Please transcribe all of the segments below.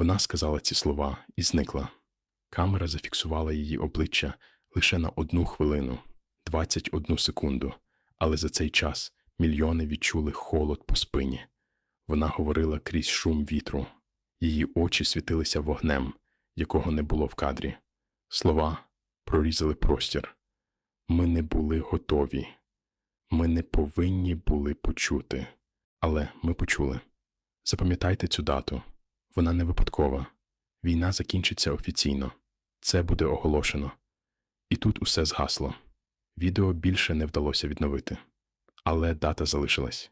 Вона сказала ці слова і зникла. Камера зафіксувала її обличчя лише на одну хвилину, 21 секунду, але за цей час мільйони відчули холод по спині. Вона говорила крізь шум вітру. Її очі світилися вогнем, якого не було в кадрі. Слова прорізали простір. Ми не були готові. Ми не повинні були почути. Але ми почули. Запам'ятайте цю дату. Вона не випадкова. Війна закінчиться офіційно. Це буде оголошено. І тут усе згасло. Відео більше не вдалося відновити. Але дата залишилась.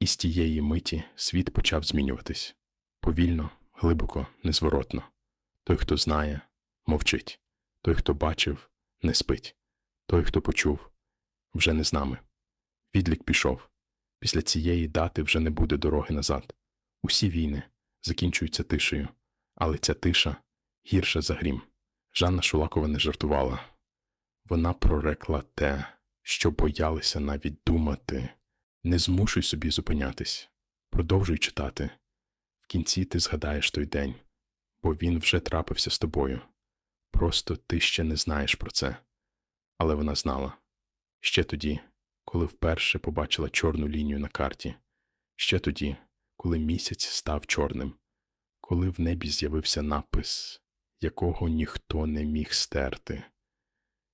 І з тієї миті світ почав змінюватись. Повільно, глибоко, незворотно. Той, хто знає, мовчить. Той, хто бачив, не спить. Той, хто почув, вже не з нами. Відлік пішов. Після цієї дати вже не буде дороги назад. Усі війни закінчуються тишею, але ця тиша гірша за грім. Жанна Шулакова не жартувала. Вона прорекла те, що боялися навіть думати. Не змушуй собі зупинятись. Продовжуй читати. В кінці ти згадаєш той день, бо він вже трапився з тобою. Просто ти ще не знаєш про це. Але вона знала. Ще тоді, коли вперше побачила чорну лінію на карті, ще тоді, коли місяць став чорним, коли в небі з'явився напис, якого ніхто не міг стерти.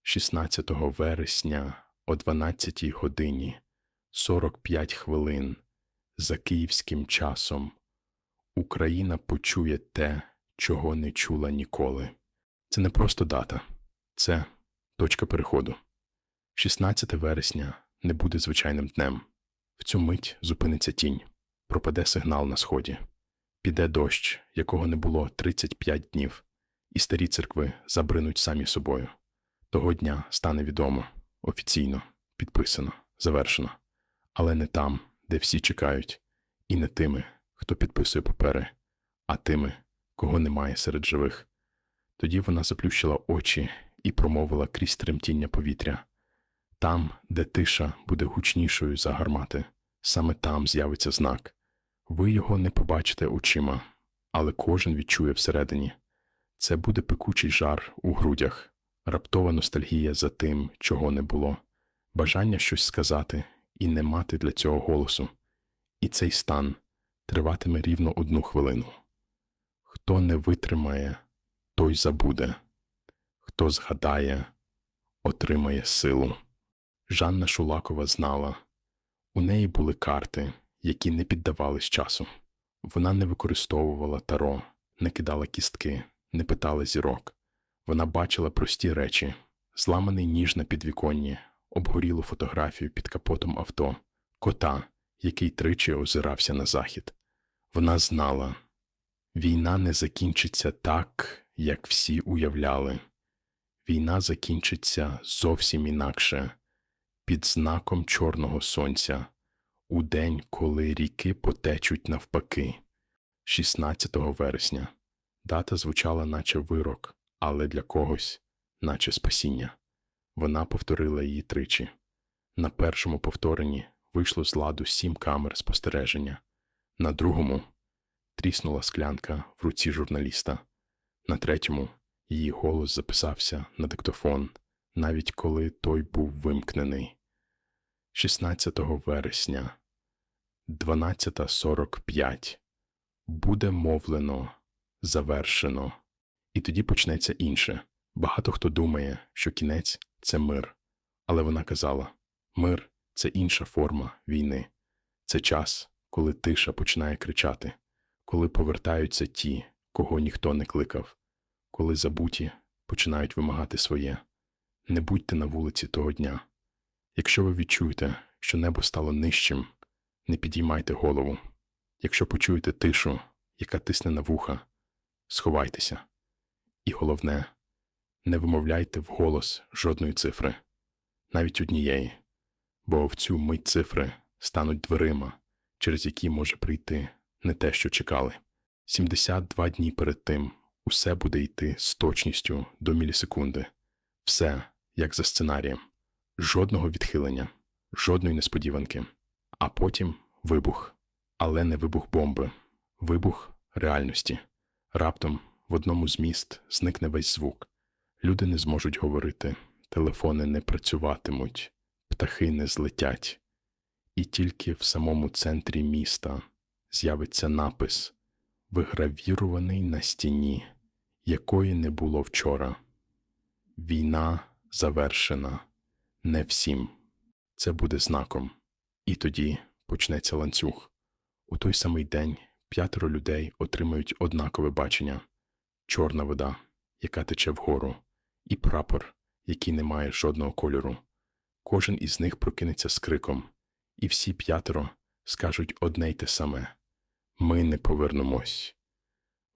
16 вересня о 12 годині 45 хвилин за київським часом Україна почує те, чого не чула ніколи. Це не просто дата, це точка переходу. 16 вересня не буде звичайним днем. В цю мить зупиниться тінь, пропаде сигнал на сході, піде дощ, якого не було 35 днів, і старі церкви забринуть самі собою. Того дня стане відомо, офіційно, підписано, завершено, але не там, де всі чекають, і не тими, хто підписує папери, а тими, кого немає серед живих. Тоді вона заплющила очі і промовила крізь тремтіння повітря. Там, де тиша буде гучнішою за гармати, саме там з'явиться знак. Ви його не побачите очима, але кожен відчує всередині. Це буде пекучий жар у грудях, раптова ностальгія за тим, чого не було, бажання щось сказати і не мати для цього голосу. І цей стан триватиме рівно одну хвилину. Хто не витримає, той забуде, хто згадає, отримає силу. Жанна Шулакова знала. У неї були карти, які не піддавались часу. Вона не використовувала таро, не кидала кістки, не питала зірок. Вона бачила прості речі, зламаний ніж на підвіконні, обгорілу фотографію під капотом авто, кота, який тричі озирався на захід. Вона знала, війна не закінчиться так, як всі уявляли. Війна закінчиться зовсім інакше під знаком чорного сонця, у день, коли ріки потечуть навпаки, 16 вересня. Дата звучала, наче вирок, але для когось, наче спасіння. Вона повторила її тричі. На першому повторенні вийшло з ладу сім камер спостереження, на другому тріснула склянка в руці журналіста, на третьому її голос записався на диктофон, навіть коли той був вимкнений. 16 вересня 12.45 буде мовлено, завершено, і тоді почнеться інше. Багато хто думає, що кінець це мир, але вона казала: мир це інша форма війни, це час, коли тиша починає кричати, коли повертаються ті, кого ніхто не кликав, коли забуті починають вимагати своє. Не будьте на вулиці того дня. Якщо ви відчуєте, що небо стало нижчим, не підіймайте голову. Якщо почуєте тишу, яка тисне на вуха, сховайтеся. І головне, не вимовляйте вголос жодної цифри, навіть однієї, бо в цю мить цифри стануть дверима, через які може прийти не те, що чекали. 72 дні перед тим усе буде йти з точністю до мілісекунди, все як за сценарієм жодного відхилення, жодної несподіванки, а потім вибух, але не вибух бомби, вибух реальності, Раптом в одному з міст зникне весь звук. Люди не зможуть говорити, телефони не працюватимуть, птахи не злетять. І тільки в самому центрі міста з'явиться напис, вигравірований на стіні, якої не було вчора. Війна завершена не всім. Це буде знаком. І тоді почнеться ланцюг. У той самий день п'ятеро людей отримають однакове бачення чорна вода, яка тече вгору, і прапор, який не має жодного кольору. Кожен із них прокинеться з криком, і всі п'ятеро скажуть одне й те саме Ми не повернемось.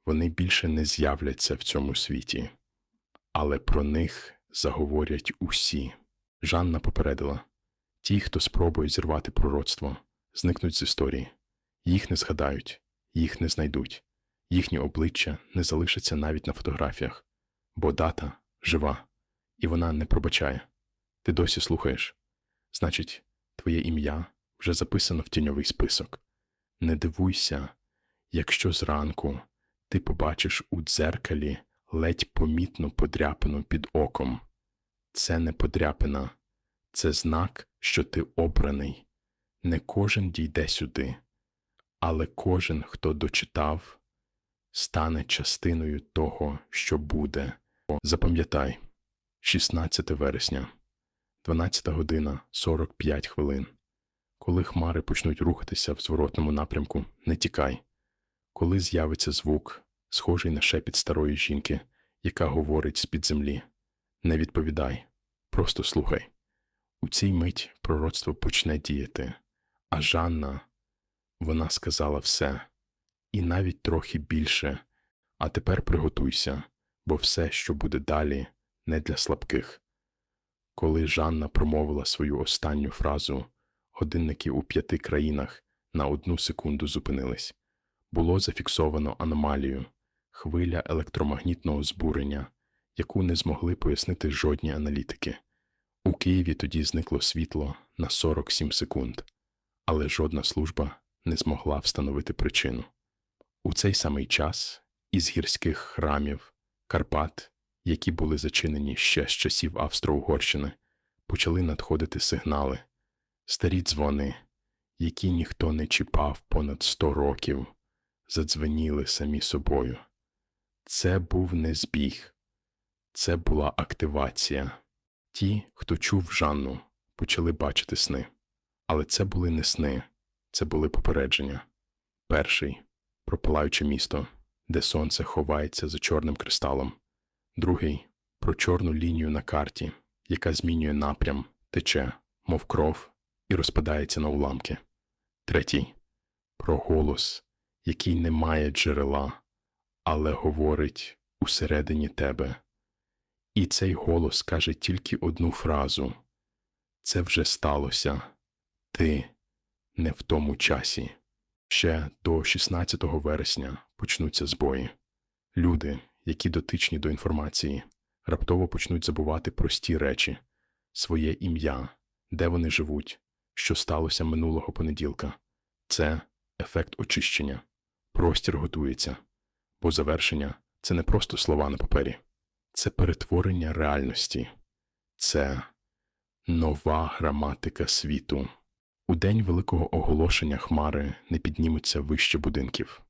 Вони більше не з'являться в цьому світі, але про них заговорять усі. Жанна попередила ті, хто спробує зірвати пророцтво, зникнуть з історії. Їх не згадають, їх не знайдуть, їхні обличчя не залишаться навіть на фотографіях, бо дата жива, і вона не пробачає. Ти досі слухаєш. Значить, твоє ім'я вже записано в тіньовий список. Не дивуйся, якщо зранку ти побачиш у дзеркалі ледь помітну подряпину під оком. Це не подряпина, це знак, що ти обраний. Не кожен дійде сюди, але кожен, хто дочитав, стане частиною того, що буде. Запам'ятай, 16 вересня, 12 година 45 хвилин. Коли хмари почнуть рухатися в зворотному напрямку, не тікай. Коли з'явиться звук, схожий на шепіт старої жінки, яка говорить з-під землі, не відповідай, просто слухай. У цій мить пророцтво почне діяти, а Жанна, вона сказала все, і навіть трохи більше. А тепер приготуйся, бо все, що буде далі, не для слабких. Коли Жанна промовила свою останню фразу, годинники у п'яти країнах на одну секунду зупинились. Було зафіксовано аномалію, хвиля електромагнітного збурення, яку не змогли пояснити жодні аналітики. У Києві тоді зникло світло на 47 секунд, але жодна служба не змогла встановити причину. У цей самий час із гірських храмів Карпат, які були зачинені ще з часів Австро-Угорщини, почали надходити сигнали, старі дзвони, які ніхто не чіпав понад 100 років, задзвеніли самі собою. Це був не збіг, це була активація. Ті, хто чув Жанну, почали бачити сни. Але це були не сни, це були попередження. Перший про палаюче місто, де сонце ховається за чорним кристалом. Другий про чорну лінію на карті, яка змінює напрям, тече, мов кров, і розпадається на уламки. Третій про голос, який не має джерела, але говорить усередині тебе. І цей голос каже тільки одну фразу Це вже сталося. Ти не в тому часі. Ще до 16 вересня почнуться збої. Люди, які дотичні до інформації, раптово почнуть забувати прості речі, своє ім'я, де вони живуть, що сталося минулого понеділка. Це ефект очищення. Простір готується, бо завершення це не просто слова на папері, це перетворення реальності, це нова граматика світу. У день великого оголошення хмари не піднімуться вище будинків.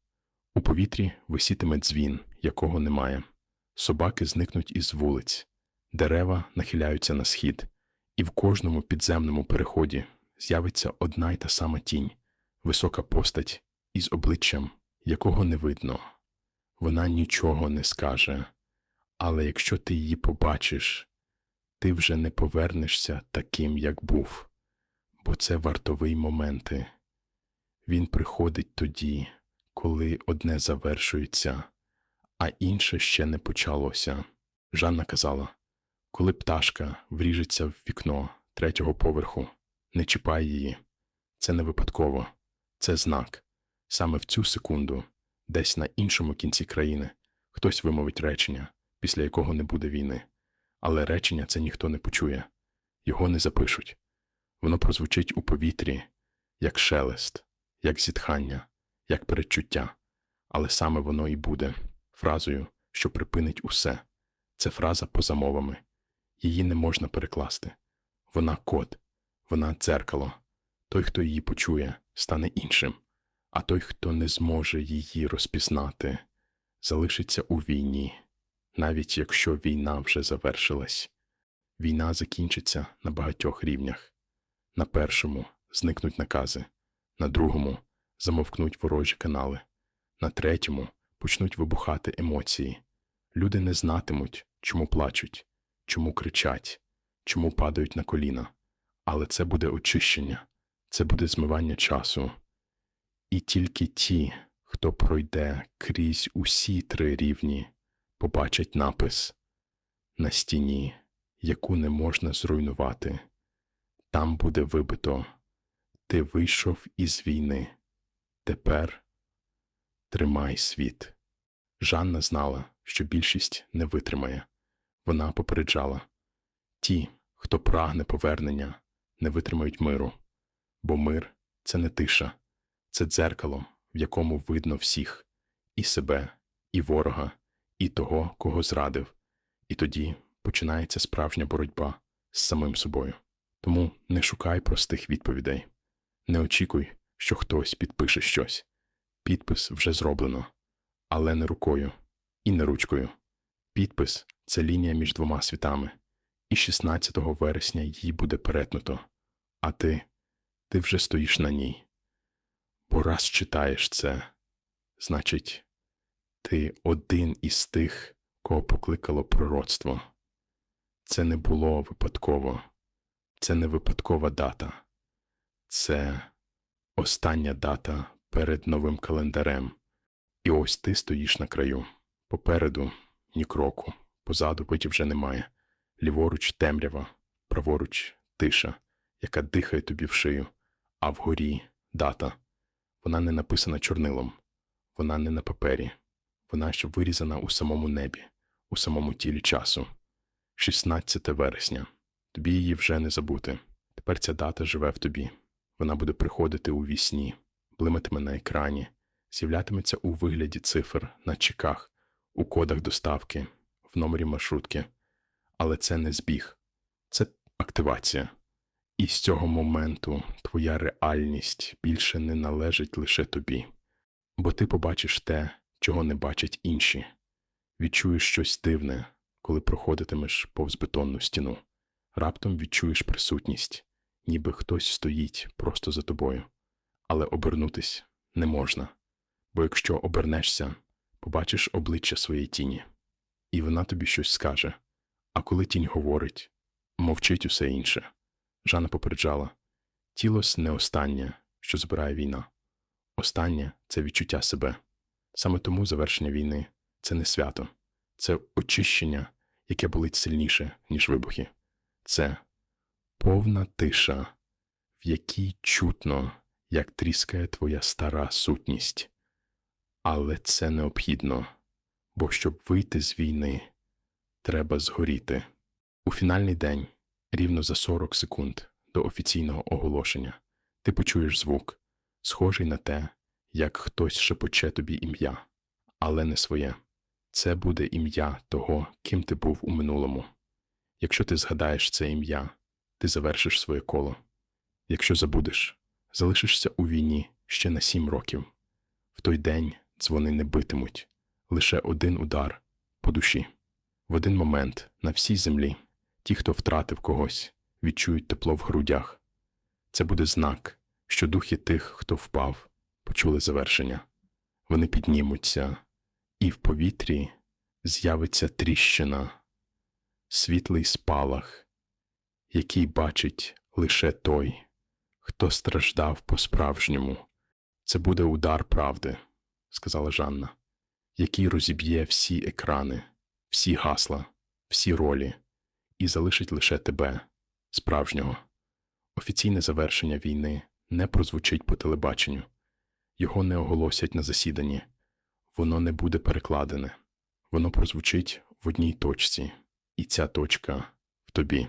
У повітрі висітиме дзвін, якого немає. Собаки зникнуть із вулиць, дерева нахиляються на схід, і в кожному підземному переході з'явиться одна й та сама тінь, висока постать із обличчям, якого не видно. Вона нічого не скаже, але якщо ти її побачиш, ти вже не повернешся таким, як був бо це вартовий моменти. Він приходить тоді, коли одне завершується, а інше ще не почалося. Жанна казала коли пташка вріжеться в вікно третього поверху, не чіпай її. Це не випадково, це знак. Саме в цю секунду, десь на іншому кінці країни, хтось вимовить речення, після якого не буде війни. Але речення це ніхто не почує, його не запишуть. Воно прозвучить у повітрі, як шелест, як зітхання, як передчуття, але саме воно і буде фразою, що припинить усе. Це фраза поза мовами. Її не можна перекласти. Вона код, вона дзеркало. Той, хто її почує, стане іншим, а той, хто не зможе її розпізнати, залишиться у війні, навіть якщо війна вже завершилась. Війна закінчиться на багатьох рівнях. На першому зникнуть накази, на другому замовкнуть ворожі канали, на третьому почнуть вибухати емоції. Люди не знатимуть, чому плачуть, чому кричать, чому падають на коліна. Але це буде очищення, це буде змивання часу. І тільки ті, хто пройде крізь усі три рівні, побачать напис на стіні, яку не можна зруйнувати. Там буде вибито Ти вийшов із війни. Тепер тримай світ. Жанна знала, що більшість не витримає. Вона попереджала ті, хто прагне повернення, не витримають миру, бо мир це не тиша, це дзеркало, в якому видно всіх і себе, і ворога, і того, кого зрадив. І тоді починається справжня боротьба з самим собою. Тому не шукай простих відповідей. Не очікуй, що хтось підпише щось. Підпис вже зроблено, але не рукою і не ручкою. Підпис це лінія між двома світами, і 16 вересня її буде перетнуто. А ти, ти вже стоїш на ній. Бо раз читаєш це, значить, ти один із тих, кого покликало пророцтво. Це не було випадково, це не випадкова дата, це остання дата перед новим календарем. І ось ти стоїш на краю. Попереду ні кроку, позаду питі вже немає. Ліворуч темрява, праворуч тиша, яка дихає тобі в шию, а вгорі дата. Вона не написана чорнилом, вона не на папері, вона ще вирізана у самому небі, у самому тілі часу. 16 вересня. Тобі її вже не забути. Тепер ця дата живе в тобі. Вона буде приходити у вісні, блиматиме на екрані, з'являтиметься у вигляді цифр на чеках, у кодах доставки, в номері маршрутки. Але це не збіг, це активація. І з цього моменту твоя реальність більше не належить лише тобі, бо ти побачиш те, чого не бачать інші, відчуєш щось дивне, коли проходитимеш повз бетонну стіну. Раптом відчуєш присутність, ніби хтось стоїть просто за тобою, але обернутись не можна, бо якщо обернешся, побачиш обличчя своєї тіні, і вона тобі щось скаже. А коли тінь говорить, мовчить усе інше. Жанна попереджала тілос не останнє, що збирає війна. Останнє це відчуття себе. Саме тому завершення війни це не свято, це очищення, яке болить сильніше, ніж вибухи. Це повна тиша, в якій чутно, як тріскає твоя стара сутність. Але це необхідно, бо щоб вийти з війни, треба згоріти. У фінальний день, рівно за 40 секунд до офіційного оголошення, ти почуєш звук, схожий на те, як хтось шепоче тобі ім'я, але не своє. Це буде ім'я того, ким ти був у минулому. Якщо ти згадаєш це ім'я, ти завершиш своє коло. Якщо забудеш, залишишся у війні ще на сім років. В той день дзвони не битимуть, лише один удар по душі. В один момент на всій землі ті, хто втратив когось, відчують тепло в грудях. Це буде знак, що духи тих, хто впав, почули завершення. Вони піднімуться, і в повітрі з'явиться тріщина, світлий спалах, який бачить лише той, хто страждав по-справжньому. Це буде удар правди, сказала Жанна, який розіб'є всі екрани, всі гасла, всі ролі, і залишить лише тебе, справжнього. Офіційне завершення війни не прозвучить по телебаченню, його не оголосять на засіданні, воно не буде перекладене, воно прозвучить в одній точці, і ця точка в тобі.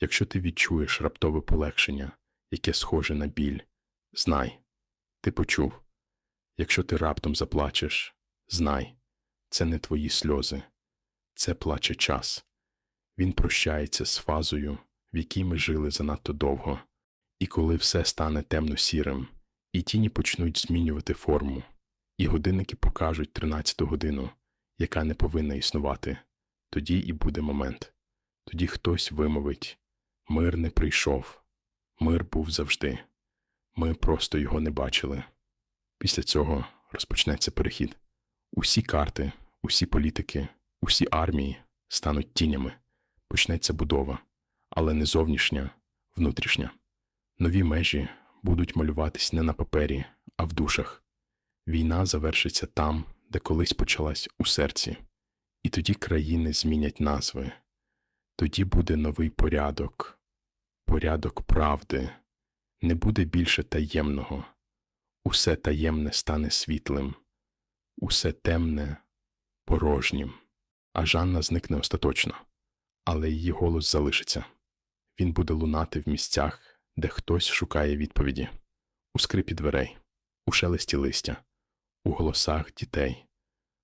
Якщо ти відчуєш раптове полегшення, яке схоже на біль, знай, ти почув. Якщо ти раптом заплачеш, знай, це не твої сльози, це плаче час. Він прощається з фазою, в якій ми жили занадто довго, і коли все стане темно-сірим, і тіні почнуть змінювати форму, і годинники покажуть тринадцяту годину, яка не повинна існувати, тоді і буде момент. Тоді хтось вимовить мир не прийшов, мир був завжди. Ми просто його не бачили. Після цього розпочнеться перехід. Усі карти, усі політики, усі армії стануть тінями. Почнеться будова, але не зовнішня, внутрішня. Нові межі будуть малюватись не на папері, а в душах. Війна завершиться там, де колись почалась у серці. І тоді країни змінять назви. Тоді буде новий порядок, порядок правди. Не буде більше таємного. Усе таємне стане світлим, усе темне порожнім. А Жанна зникне остаточно, але її голос залишиться. Він буде лунати в місцях, де хтось шукає відповіді, у скрипі дверей, у шелесті листя, у голосах дітей.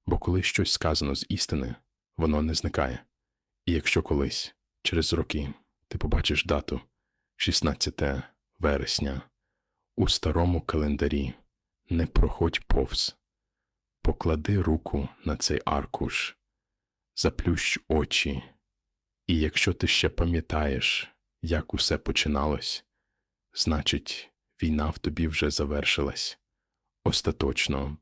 Бо коли щось сказано з істини, воно не зникає. І якщо колись, через роки, ти побачиш дату 16 вересня, у старому календарі не проходь повз, поклади руку на цей аркуш, заплющ очі, і якщо ти ще пам'ятаєш, як усе починалось, значить, війна в тобі вже завершилась. Остаточно,